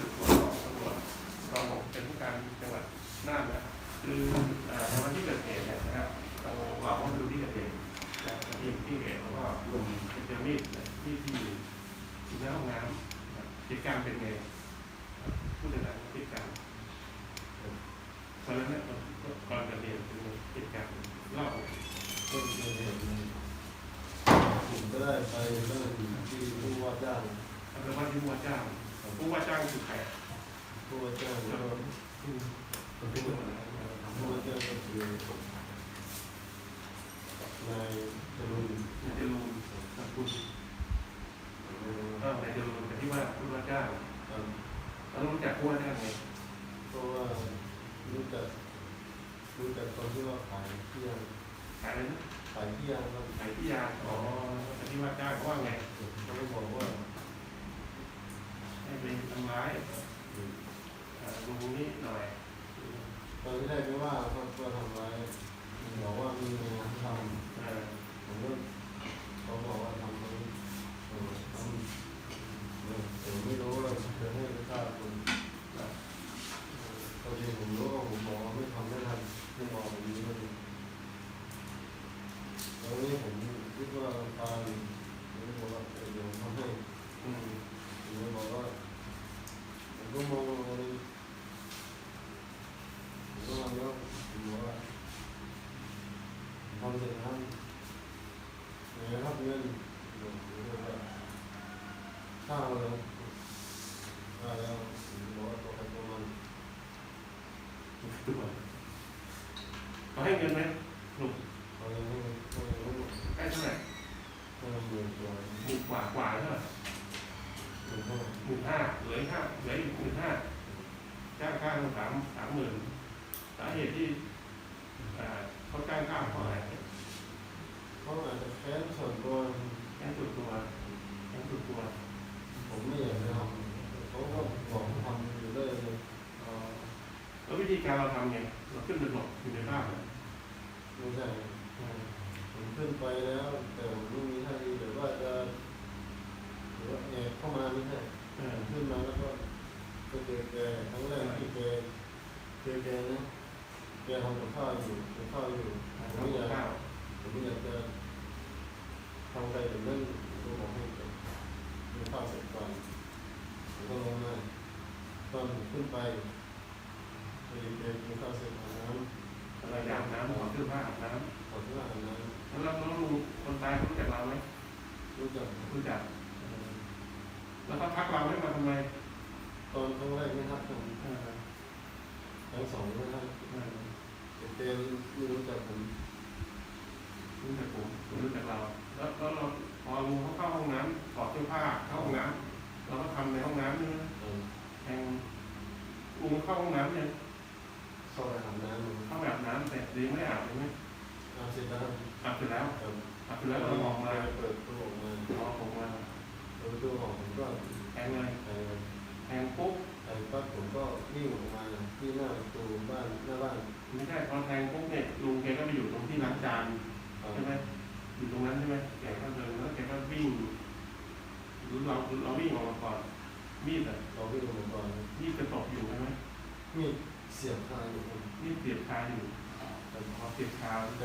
สืบสวนของตำรวจรองผมเป็นผู้การจังหวัดน่านนะครับคืออ่อในวันที่เกิดเหตุเนี่ยนะครับเราเราก็ดูที่เกิดเหตุที่ที่เกิดเหตุแล้วก็ลงเจอมีดที่ที่ที่หน้าห้องน้ำเหตุการณ์เป็นไงผู้จัดการเหตุการณ์ตอนนั้นเนี่ยก่อนเกิดเหตุเป็นเหตุการณ์เล่าก็เกิดเหตุผมก็ได้ไปเรื่องที่ผู้ว่าจ้างอันนั้นว่าที่ผู้ว่าจ้าง ผู้ว่าจ้างคือใครผู้ว่าจ้างแล้วก็อืมเป็นผู้ว่าจ้างผู้ว่าจ้างก็คือนายจรุนนายจรูนกับคุณเออนายจรูนกับที่ว่าผู้ว่าจ้างครับเรารู้จักผู้ว่าจ้างไงเพราะว่ารู้จักรู้จักตอนที่ว่าขายเที่ยงขายอะไรนะขายเที่ยงครับขายที่ยาอ๋อแต่ที่ว่าจ้างเขาว่าไงเขาก็บอกว่า ให้ไปทำร้ายเอ่อลุงนี้หน่อยตอนที่ได้ไม่ว่าเขาก็ทำร้ายบอกว่ามีงานทำเอ่อผมก็เขาบอกว่าทำมันเออทำเออผมไม่รู้ว่าจะให้ไปฆ่าคนตอนนี้ผมรู้ว่าผมบอกว่าไม่ทำไม่ทันไม่บอกแบบนี้เลยตอนนี้ผมคิดว่าตายผมก็บอกว่าเออเดี๋ยวทำให้ อืม ผมก็บอกว่าผมก็มองว่าผมก็มองแล้วผมบอกว่าทำเสร็จแล้ว เงินรับเงินหลวงปู่ก็ว่าข้าวแล้วข้าวแล้วบอกว่าตัวใครตัวมัน ตัวเขาให้เงินไหมลุงเขายังไม่เขายังไม่ให้เท่าไหร่เขายังเงินตัวหมื่นกว่ากว่าเท่าไหร่เงินเท่าไหร่หมื่นห้าเหลืออีกห้าเหลืออีกหมื่นห้าจ้างข้างสามสามหมื่นสาเหตุที่เอ่อเขาจ้างข้างเพราะอะไรเขาอาจจะแค้นส่วนตัวแค่ตัวตัวแค่ตัวตัว ผมไม่อยากจะทำเขาก็บอกให้ทำอยู่เรื่อยเลยเอ่อ แล้ววิธีการเราทำไงเราขึ้นไปหลบอยู่ในบ้านเหรอไม่ใช่เออผมขึ้นไปแล้วแต่ผมไม่มีท่าทีหรือว่าจะหรือว่าแอบเข้ามาไม่ใช่เออขึ้นมาแล้วก็ไปเจอแกครั้งแรกที่แกเจอแกนะแกทำกับข้าวอยู่กับข้าวอยู่ผมไม่อยากข้าวผมไม่อยากจะทำอะไรแบบนั้นผมก็บอกให้แกกินข้าวเสร็จก่อนผมก็ลงมาตอนผมขึ้นไป ไปแกกินข้าวเสร็จอาบน้ำอะไรอาบน้ำถอดเสื้อผ้าอาบน้ำขอเสื้ออาบน้ำแล้วแล้วลุงคนตายเขารู้จักเราไหมรู้จักรู้จัก แล้วเขาทักเราไม่มาทำไม ตอนครั้งแรกไม่ทักผมครั้งสองไม่ทักเต่แกไม่รู้จักผมรู้จักผมรู้จักเรา แล้วแล้วเราพอลุงเขาเข้าห้องน้ำถอดเสื้อผ้าเข้าห้องน้ำเราก็ทำในห้องน้ำนี่นะเอแทงลุงเข้าห้องน้ำเนี่ย เข้าไปอาบน้ำเข้าแบบน้ำแต่ดีไม่อาบใช่ไหมอาบเสร็จแล้วอาบเสร็จแล้วเอออาบเสร็จแล้วเราออกมาเปิดประตูออกมาออกผมมาเปิดประตูออกผมก็แทงเลยไปแทงปุ๊บไปปั๊บผมก็วิ่งออกมาที่หน้าประตูบ้าน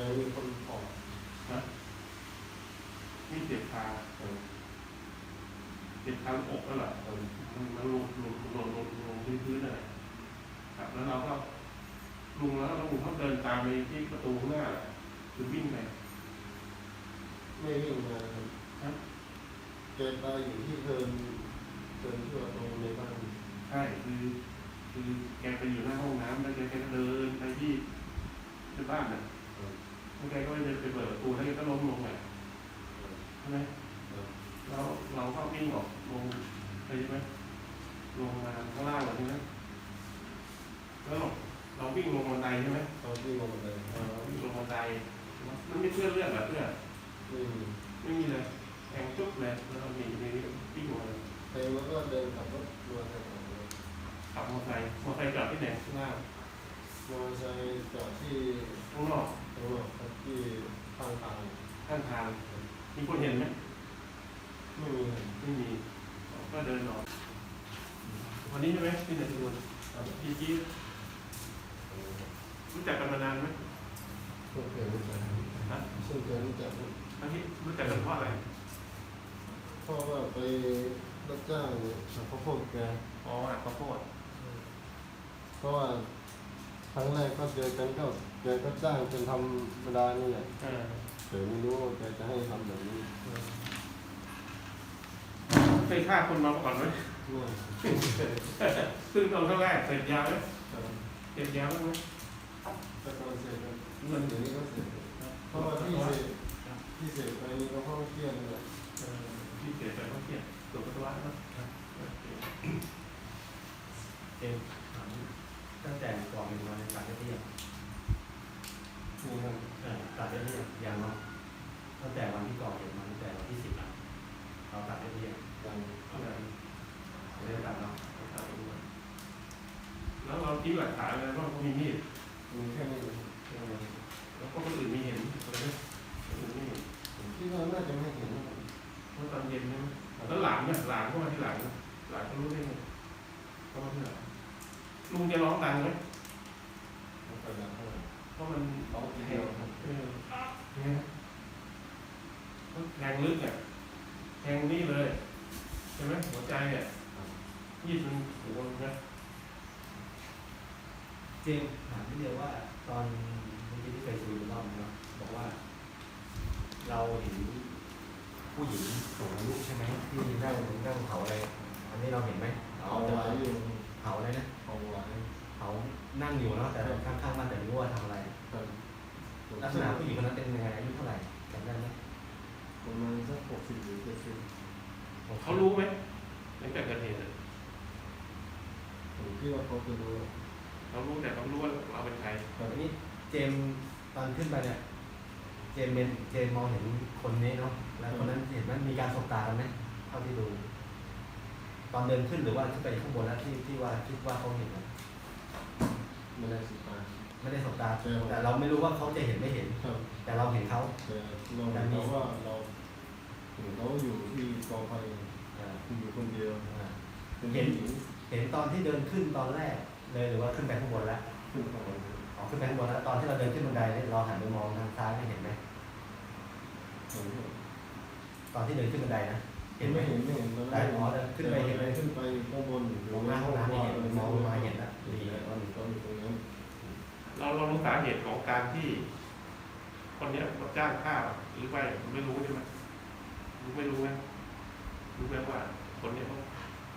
คาแต่มีคนออกนะมีดเสียบคาเออเสียบคาอกแล้วเหรอเออมันมันลงลงลงลงลงพื้นพื้นเลยครับแล้วเราก็ลุงแล้วลุงเขาเดินตามไปที่ประตูข้างหน้าแหละหรือวิ่งไปไม่วิ่งมาครับครับแกตายอยู่ที่เทินเทินที่ว่าตรงในบ้านใช่คือคือแกไปอยู่หน้าห้องน้ำแล้วแกก็เดินไปที่ที่บ้านน่ะเออ แล้วแกก็เดินไปเปิดประตูแล้วแกก็ล้มลงไปใช่ไหมเออแล้วเราก็วิ่งออกลงไปใช่ไหมลงมาข้างล่างเลยใช่ไหมแล้วเราเราวิ่งลงบันไดใช่ไหมตอนที่ลงมาเลยเออวิ่งลงบันไดมันไม่เพื่อนเลือดเหรอเพื่อนไม่มีไม่มีเลยแทงจุ๊บเลยแล้วเราหนีหนีวิ่งมาเลยใครแล้วก็เดินขับรถมาทางออกเลยขับมอเตอร์ไซค์มอเตอร์ไซค์จอดที่ไหนข้างล่าง มอเตอร์ไซค์จอดที่ข้างนอกตรงนอกครับที่ข้างทางข้างทาง มีคนเห็นไหมไม่มีไม่มี ก็เดินออกพวันนี้ใช่ไหมที่ไหนทุกคนพี่กี้รู้จักกันมานานไหมช่วงเคยรู้จักฮะช่วงเคยรู้จักทั้งที่รู้จักกันเพราะอะไรพ่อว่าไปรับจ้างหาข้าวโพดแกอ๋อหักข้าวโพดเพราะว่า ครั้งแรกก็เจอกันก็แกก็จ้างเป็นทำเวลานี่แหละเออแต่ไม่รู้ว่าแกจะให้ทำแบบนี้เคยฆ่าคนมาก่อนไหมเนี่ยซึ่งตอนครั้งแรกเสร็จยาไหมเสร็จยาบ้างไหมแต่ก่อนเสร็จแล้วเงินเดี๋ยวนี้ก็เสร็จเพราะว่าที่เสร็จที่เสร็จไปนี่ก็เพราะว่าเครียดนี่แหละเออที่เสียไปเพราะเครียดตรวจปัสสาวะเนอะโอเคเองถาม ตั้งแต่ก่อนเป็นวันตัดได้เรียบนี่ครับเออตัดได้เรียบยังเนาะตั้งแต่วันที่ก่อเหตุมาตั้งแต่วันที่สิบอะเราตัดได้เรียบอย่างเอาไหนไม่ได้ตัดเนาะเอาถามดูก่อนแล้วเราทิ้งหลักฐานเลยว่าเขามีมีดมีแค่นี้เอง เออแล้วก็คนอื่นมีเห็นอะไรไหมคนอื่นไม่เห็น ผมคิดว่าน่าจะไม่เห็นนะ เมื่อตอนเย็นใช่ไหมแล้วหลานเนี่ยหลานก็มาที่หลังนะหลานก็รู้ได้ไงก็มาที่หลังลุงจะร้องดังไหม ไม่ค่อยรักเท่าไหร่ เพราะมัน ร้องทีเดียวครับ เออเนี่ยแทงลึกอะแทงนี่เลยใช่ไหมหัวใจเนี่ยยีดมันหัวนะ จริงถามที่เดียวว่าตอนเมื่อกี้ที่เคยคุยกันรอบนึงเนาะบอกว่า เราเห็นผู้หญิงสูงอายุใช่ไหมที่นั่งนั่งเผาอะไร อันนี้เราเห็นไหมเอาไว้อยู่เผาอะไรนะเอาไว้เขานั่งอยู่เนาะแต่ข้างๆบ้านแต่ไม่รู้ว่าทำอะไรครับลักษณะผู้หญิงคนนั้นเป็นยังไงอายุเท่าไหร่จำได้ไหมประมาณสักหกสิบหรือเจ็ดสิบเขารู้ไหมตั้งแต่เกิดเหตุอะผมคิดว่าเขาจะรู้ เขารู้แต่เขาไม่รู้ว่าเราเป็นใครครับอันนี้เจมส์ตอนขึ้นไปเนี่ย เจมส์เมนเจมส์มองเห็นคนนี้เนาะแล้วคนนั้นเห็นมันมีการสบตากันไหมเท่าที่ดู ตอนเดินขึ้นหรือว่าขึ้นไปข้างบนแล้วที่ที่ว่าคิดว่าเขาเห็นนะไม่ได้สิบาไม่ได้สบตาใช่ครับ แต่เราไม่รู้ว่าเขาจะเห็นไม่เห็น ครับแต่เราเห็นเขาแต่เราเห็นเขาว่าเราเห็นเขาอยู่ที่กองไฟเอ่ออยู่คนเดียวอ่าเป็นผู้หญิงเห็นตอนที่เดินขึ้นตอนแรก เลยหรือว่าขึ้นไปข้างบนแล้วขึ้นไปอ๋อขึ้นไปข้างบนแล้วตอนที่เราเดินขึ้นบันไดเนี่ยเราหันไปมองทางซ้ายไม่เห็นไหมเห็นไหมตอนที่เดินขึ้นบันไดนะเห็เห็นนไหไหมมเห็นไม่เห็นตอนได้อ๋อเดินขึ้นไปเห็นไหมขึ้นไปข้างบนมองหน้าห้องน้ำนี่เห็นมองลงมาเห็นแล้วดีดีตอนตอนอยู่ตรงนั้นเราเรารู้สาเหตุของการที่ คนเนี้ยรับจ้างฆ่าหรือไม่ไม่รู้ใช่ไหมรู้ไม่รู้ไหมรู้ไหมว่า คนเนี้ยเขา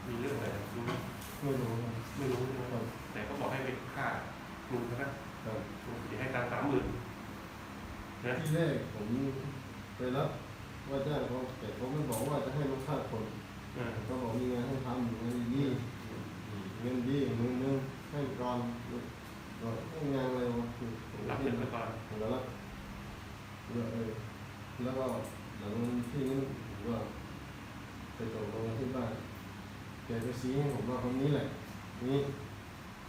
มีเรื่องอะไรรู้ไหมไม่รู้ไม่รู้ใช่ไหมครับ แต่ก็บอกให้ไปฆ่าลุงใช่ไหมครับลุงจะให้การสามหมื่นนะที่แรกผมไปรับว่าจ้างเขาแต่เขาไม่บอกว่าจะให้มาฆ่าคนเออเขาบอกมีงานให้ทำเงินดีเงินดีหมื่นหนึงให้ก่อนก็งานอะไรวะคือผมรับเงินไปก่อนผมก็รับแล้วเออแล้วก็หลังที่นี้ผมก็ไปส่งตรงที่บ้านแกก็ชี้ให้ผมว่าคนนี้แหละนี่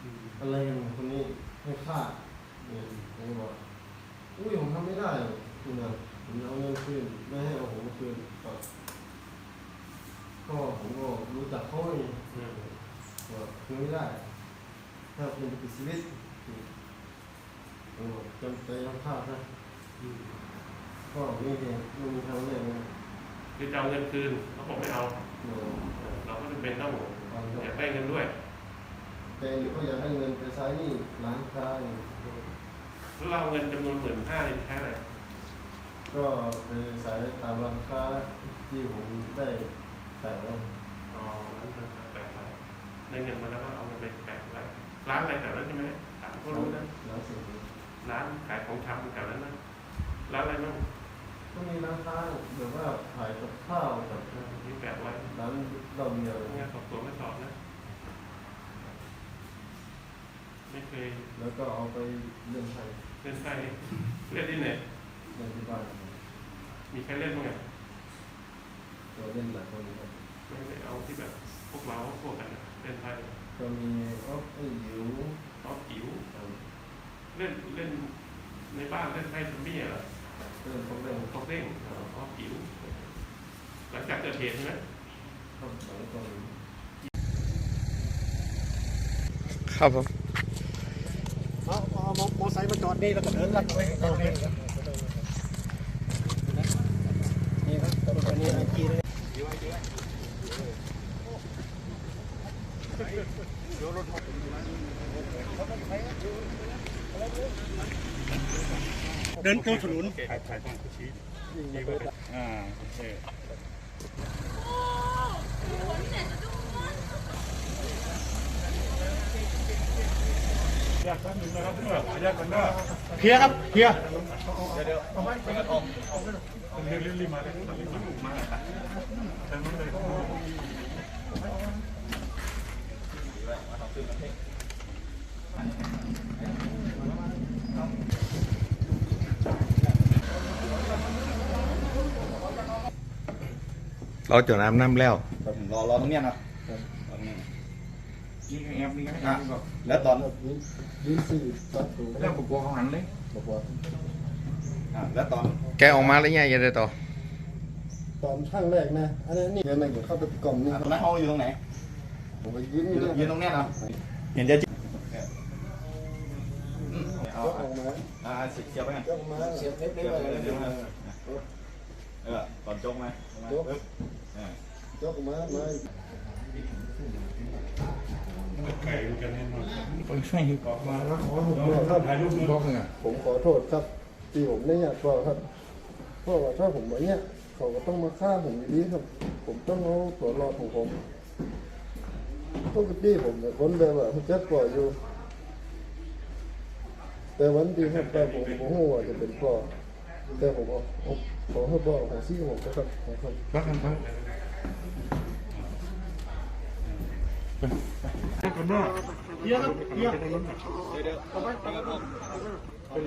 อืมอะไรกันคนนี้ให้ฆ่าเนี่ยผมก็บอกอุ้ยผมทำไม่ได้หรอกคุณนะผมเอาเงินคืนไม่ให้เอาผมคืนก็ก็ผมก็รู้จักเขาไงเออว่าคืนไม่ได้ ถ้าเป็นปิดชีวิตผมบอกจำใจต้องฆ่านะอืมก็ไม่เห็นไม่มีทางเลือกนะคือจะเอาเงินคืนเขาบอกไม่เอาเออเออเราก็จำเป็นต้องเอาอยากได้เงินด้วย แต่อยู่ก็อยากให้เงินไปใช้หนี่ร้านค้าอย่างแล้วเราเอาเงินจำนวนหมื่นห้าเนี่ยใช้อะไรก็ไปใช้ตามร้านค้าที่ผมได้แต่ว่าอ๋อร้านเงินแปะไว้ได้เงินมาแล้วก็เอาเงินไปแปะไว้ร้านอะไรแถวนั้นใช่ไหมถามก็รู้นะร้านเสร็จร้านขายของชำแถวนั้นนะร้านอะไรบ้างก็มีร้านค้าแบบว่าขายกับข้าวกับเออมีแปะไว้ร้านเหล้าเบียร์อะไรงาเงี้นยสอบสวนไม่สอบนะ ไม่เคย แล้วก็เอาไปเล่นไทยเล่นไพ่เล่นที่ไหนเล่นที่บ้านมีใครเล่นบ้างไงก็เล่นหลายคนครับไม่ได้เอาที่แบบพวกเราพวกกันนะเล่นไพ่ก็มีอ๊อฟไอ้หยิวตอนจิ๋วเอ่อเล่นเล่นในบ้านเล่นไพ่ซัมบี้เหรอเล่นพวกเล่นเขาเด้งอ๋อจิ๋วหลังจากเกิดเหตุใช่ไหมครับหลายคน ครับผม เอามอมอไซค์มาจอดนี่แล้วก็เดินลัดไปตรงนี้นี่ครับตัวนี้ไอจีเลยเดินตัวถนนเพียครับเพียเราจดน้ำน้ำแล้วครับรอรอตรงเนี้ยนะตรงนี้นี่ก็แอบนี่ก็แอบ แล้วตอนดินสี่ตัดตัวแล้วผมกลัวเขาหันเลยบอกว่าอ่าแล้วตอนแกออกมาแล้วไงยังไงต่อตอนข้างแรกนะ อันนี้นี่เดี๋ยวมันจะเข้าไปกล่องนี่อ่าคตรัอบนนั้นเขาอยู่ตรงไหนผมไปยืนยืนี่นนะยืนตรงเนี้ยนะเห็นจะจิ้มเอายกออกมาอ่าเสียบไปกันยกออกมาเสียบเล็บเสีได้ยบไหมไปเดี๋ยวมาเออตอนจกไหมจกยกอ อกมามามาแล้วขอผมบอกครับถ่ายรูปบอกไงผมขอโทษครับที่ผมไม่อยากบอกครับเพราะว่าถ้าผมแบบเนี้ยเขาก็ต้องมาฆ่าผมอยู่ดีครับ ผมต้องเอาตัวรอดของผมปกติผมเป็นคนแบบว่าเขาจะปล่อยอยู่ แต่วันที่ผมไปผมผมหัวาจะเป็นปล่อแต่ผมเอาเอาขอให้บอกของซี่ผมนะครับครับพัก กันพักเพียครับเพีย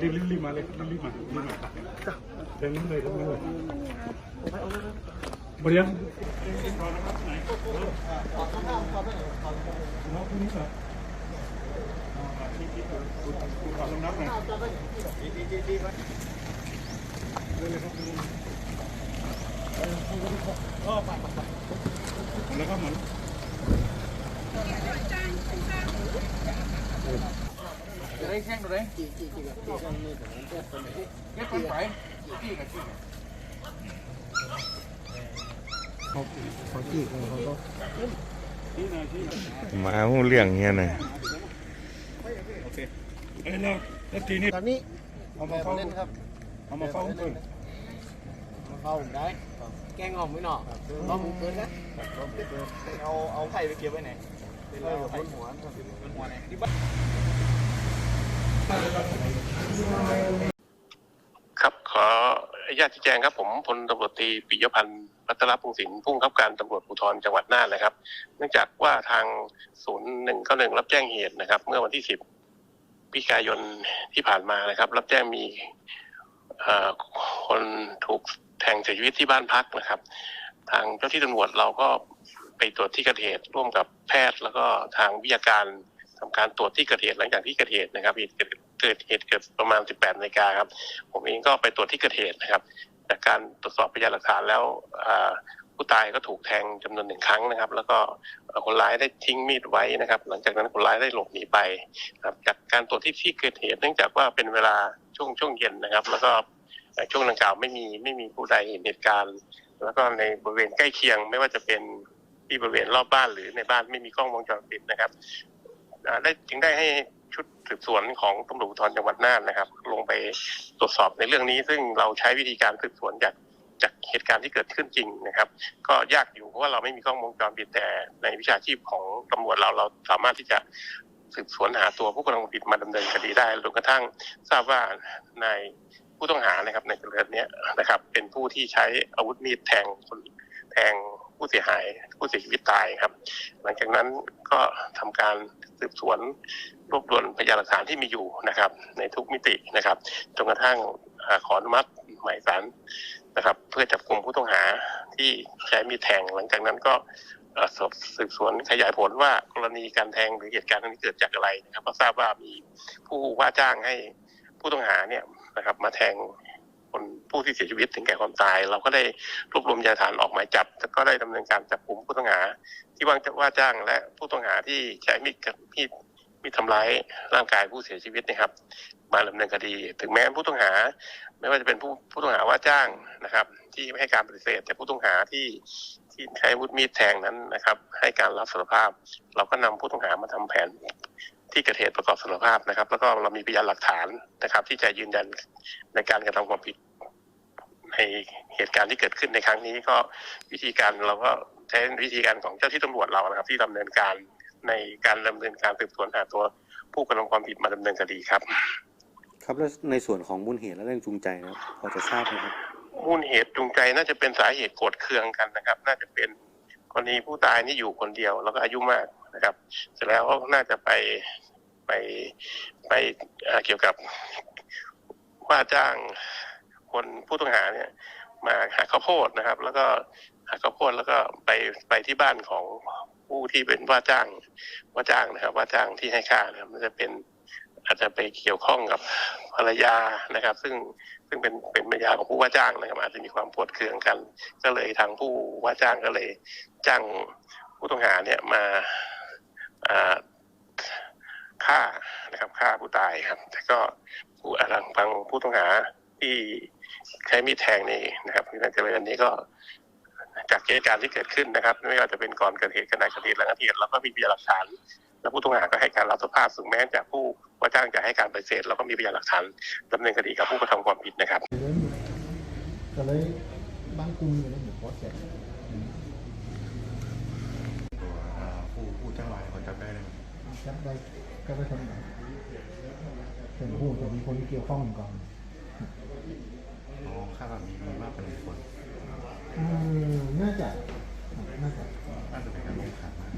รีบรีบรีบมาเลยรีบรีบมารีบมาเดินนั้นเลยเดินนั้นเลยบริยังน้องคนนี้เหรอขอลงนับหน่อยแล้วก็เหมือน ได้แข้งตัวไหนเก็บคนไปจี้กับจี้หมาหูเรื่องเงี้ยนะเอ้ยแล้วแล้วทีนี้ตอนนี้เอามาเข้าเล่นครับเอามาเข้าเพิ่นเข้าผมได้แกงอ่อมไม่หนอกต้องมึงเกินนะเอาเอาไข่ไปเก็บไว้ไหน ครับขออนุญาตชี้แจงครับผมพลตำรวจตรีปิยพันธ์พัทรพงศ์สินผู้บังคับการตำรวจภูธรจังหวัดน่านนะครับ เนื่องจากว่าทางศูนย์หนึ่งเก้าหนึ่งรับแจ้งเหตุนะครับ เมื่อวันที่สิบพิกายนที่ผ่านมานะครับ รับแจ้งมีคนถูกแทงเสียชีวิตที่บ้านพักนะครับ ทางเจ้าที่ตำรวจเราก็ ไปตรวจที่เกิดเหตุร่วมกับแพทย์ แล้วก็ทางวิทยาการทำการตรวจที่เกิดเหตุหลังจากที่เกิดเหตุนะครับเหตุเกิดเหตุเกิดประมาณ 18นาฬิกาครับ ผมเองก็ไปตรวจที่เกิดเหตุนะครับ จากการตรวจสอบพยานหลักฐานแล้วผู้ตายก็ถูกแทงจำนวนหนึ่งครั้งนะครับ แล้วก็คนร้ายได้ทิ้งมีดไว้นะครับ หลังจากนั้นคนร้ายได้หลบหนีไปครับจากการตรวจที่ที่เกิดเหตุเนื่องจากว่าเป็นเวลาช่วงช่วงเย็นนะครับ แล้วก็ช่วงดังกล่าวไม่มีไม่มีผู้ใดเห็นเหตุการณ์ แล้วก็ในบริเวณใกล้เคียงไม่ว่าจะเป็น ที่บริเวณรอบบ้านหรือในบ้านไม่มีกล้องวงจรปิดนะครับได้จึงได้ให้ชุดสืบสวนของตำรวจภูธรจังหวัดน่านนะครับ ลงไปตรวจสอบในเรื่องนี้ ซึ่งเราใช้วิธีการสืบสวนจากจากเหตุการณ์ที่เกิดขึ้นจริงนะครับ ก็ยากอยู่เพราะว่าเราไม่มีกล้องวงจรปิดแต่ในวิชาชีพของตำรวจเราเราสามารถที่จะสืบสวนหาตัวผู้กระทำความผิดมาดำเนินคดีได้จนกระทั่งทราบว่าในผู้ต้องหานะครับในเรื่องนี้นะครับ เป็นผู้ที่ใช้อาวุธมีดแทงคนแทง ผู้เสียหายผู้เสียชีวิตตายครับ หลังจากนั้นก็ทำการสืบสวนรวบรวมพยานหลักฐานที่มีอยู่นะครับ ในทุกมิตินะครับจนกระทั่งอขออนุมัติหมายสารนะครับ เพื่อจับกลุ่มผู้ต้องหาที่ใช้มีดแทง หลังจากนั้นก็สอบสืบสวนขยายผลว่ากรณีการแทงหรือเหตุการณ์นี้เกิดจากอะไรนะครับก็ทราบว่ามีผู้ว่าจ้างให้ผู้ต้องหาเนี่ยนะครับ มาแทง คนผู้ที่เสียชีวิตถึงแก่ความตาย เราก็ได้รวบรวมพยานฐานออกหมายจับแล้วก็ได้ดำเนินการจับกลุ่มผู้ต้องหา ที่ว่าว่าจ้างและผู้ต้องหาที่ใช้มีดกับมีดมีทำร้ายร่างกายผู้เสียชีวิตนะครับ มาดำเนินคดี ถึงแม้ผู้ต้องหา ไม่ว่าจะเป็นผู้ผู้ต้องหาว่าจ้างนะครับ ที่ไม่ให้การปฏิเสธ แต่ผู้ต้องหาที่ที่ใช้วุธมีดแทงนั้นนะครับ ให้การรับสารภาพ เราก็นำผู้ต้องหามาทำแผน ที่เกิดเหตุประกอบสารภาพนะครับ แล้วก็เรามีพยานหลักฐานนะครับ ที่จะยืนยันในการกระทำความผิด ในเหตุการณ์ที่เกิดขึ้นในครั้งนี้ก็วิธีการเราก็ใช้วิธีการของเจ้าที่ตำรวจเรานะครับ ที่ดำเนินการในการดำเนินการสืบสวนหาตัวผู้กระทำความผิดมาดำเนินคดีครับ ครับแล้วในส่วนของมูลเหตุและแรงจูงใจนะครับพอจะทราบไหมครับมูลเหตุจูงใจน่าจะเป็นสาเหตุโกรธเคืองกันนะครับ น่าจะเป็นกรณีผู้ตายนี่อยู่คนเดียว แล้วก็อายุมาก นะครับ เสร็จแล้วก็น่าจะไปไปไปเกี่ยวกับว่าจ้างคนผู้ต้องหาเนี่ย มาหาข้าวโพดนะครับ แล้วก็หาข้าวโพดแล้วก็ไปไปที่บ้านของผู้ที่เป็นว่าจ้างว่าจ้างนะครับ ว่าจ้างที่ให้ค่านะครับมันจะเป็นอาจจะไปเกี่ยวข้องกับภรรยานะครับ ซึ่งซึ่งเป็นเป็นภรรยาของผู้ว่าจ้างนะครับอาจจะมีความปวดเคืองกัน ก็เลยทางผู้ว่าจ้างก็เลยจ้างผู้ต้องหาเนี่ยมา ฆ่านะครับฆ่าผู้ตายครับ แต่ก็ผู้ทางฟังผู้ต้องหาที่ใช้มีดแทงนี่นะครับที่นั่นเจริญนี้ก็จากเหตุการณ์ที่เกิดขึ้นนะครับ ไม่ว่าจะเป็นก่อนเกิดเหตุขณะเกิดเหตุหลังเกิดเหตุเราก็มีพยานหลักฐาน และผู้ต้องหาก็ให้การรับสภาพถึงแม้จากผู้ว่าจ้างจะให้การปฏิเสธเราก็มีพยานหลักฐานดำเนินคดีกับผู้กระทำความผิดนะครับ ก็เลยบ้านกรุงอยู่ในหมู่โพสเสร็จ ผู้ผู้จ้างวานเขาจับได้เลย จับได้ก็ได้คนไหนเป็นผู้จะมีคนเกี่ยวข้องก่อน อ๋อคาดว่ามีมีมากกว่าหนึ่งคนอืมน่าจะ น่าจะน่าจะเป็นการลงขันมา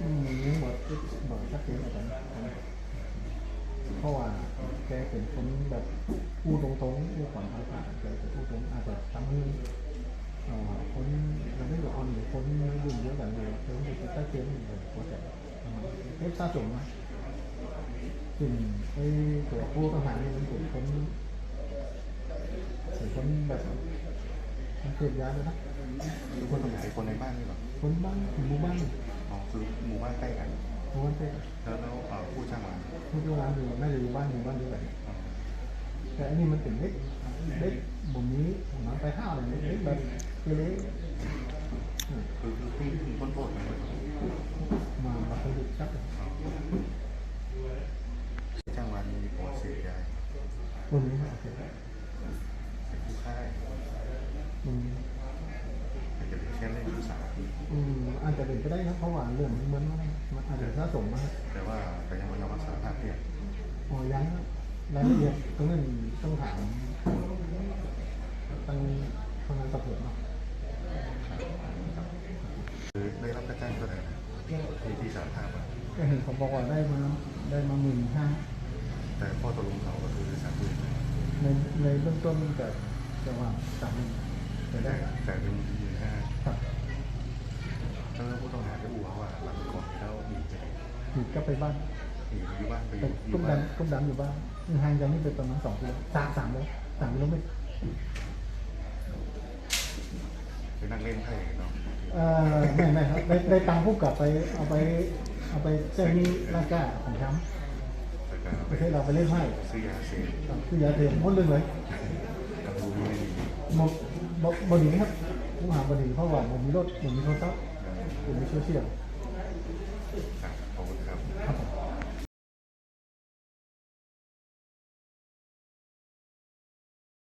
อืมยังบอกบอกชัดเจนอาจารย์เพราะว่าแกเป็นคนแบบพูดตรงๆพูดก่อนเขาผ่านแกจะพูดตรงอาจจะทำให้เอ่อคนเราไม่หลอนหรือคนยุ่งเยอะแบบนี้เพิ่มไปชัดเจนเลยโปรเจกต์ เอฟซาสมนะซึ่งไอ้ตัวผู้ต้องหานี่มันเป็นคนเป็นคนแบบมันเกิดยาเลยนะทุกคนต้องหาคนในบ้านนี่หรอคนบ้านหมู่บ้านอ๋อคือหมู่บ้านใกล้กันหมู่บ้านเป็นแล้วแล้วเอ่อผู้จ้างวานผู้ที่ร้านอยู่น่าจะอยู่บ้านหมู่บ้านเดียวกันแต่อันนี้มันเป็นเล็กเล็กบ่มีผมน้ำไปห้าวเลยเล็กแบบเล็กคือคือเพิ่งเพิ่งพ้นโทษ มาเลยมามาเป็นเด็กชักจ้างวานมีปอดเสียยายคนนี้โอเคเป็นผู้ค่ายอืมแต่จะเป็นแค่เล่นผู้สาวอืมอาจจะเป็นก็ได้นะเพราะว่าเรื่องมันมันมันอาจจะสะสมมาแต่ว่าแต่ยังไม่ยอมรับสารภาพเนี่ยอ๋อยังรายละเอียดตรงนั้นต้องถามตั้งทางานสอบสวนเนาะ คือได้รับการจ้างเท่าไห ร่นะที่ที่สารภาพอะก็เห็นเขาบอกว่าได้มาได้มาหมื่นห้าแต่ข้อตกลงเขาก็คือสามหมื่นในในเบื้องต้นแต่จะว่าสามหมื่นจะแต่ได้แต่เป็นหมื่นห้าครับแล้วผู้ต้องหาได้อู่ว่าหลังก่อนแล้วหนีไปหนีกลับไปบ้านหนีอยู่บ้านไปอไปยู่อก้ยู่มบ้านดำก้มดำอยู่บ้านห่างจากนี่ไปประมาณสองกิโลสามสามโลสามกิโลเมตรไปนั่งเล่นไพ่เนาะ เอ่อไม่ไม่ครับได้ได้ตังค์ผู้กลับไปเอาไปเอาไปเจ้าหนี้ร่างกายของช้แต่ก็ำไปประเทศเราไปเล่นไพ่ซื้อยาเสพคือยาเสพหมดเรื่องเลยกับบูไม่ดีบบบดีครับผู้หาบดีเพราะว่าผมมีรถผมมีโทรศัพท์ผมมีโซเชียล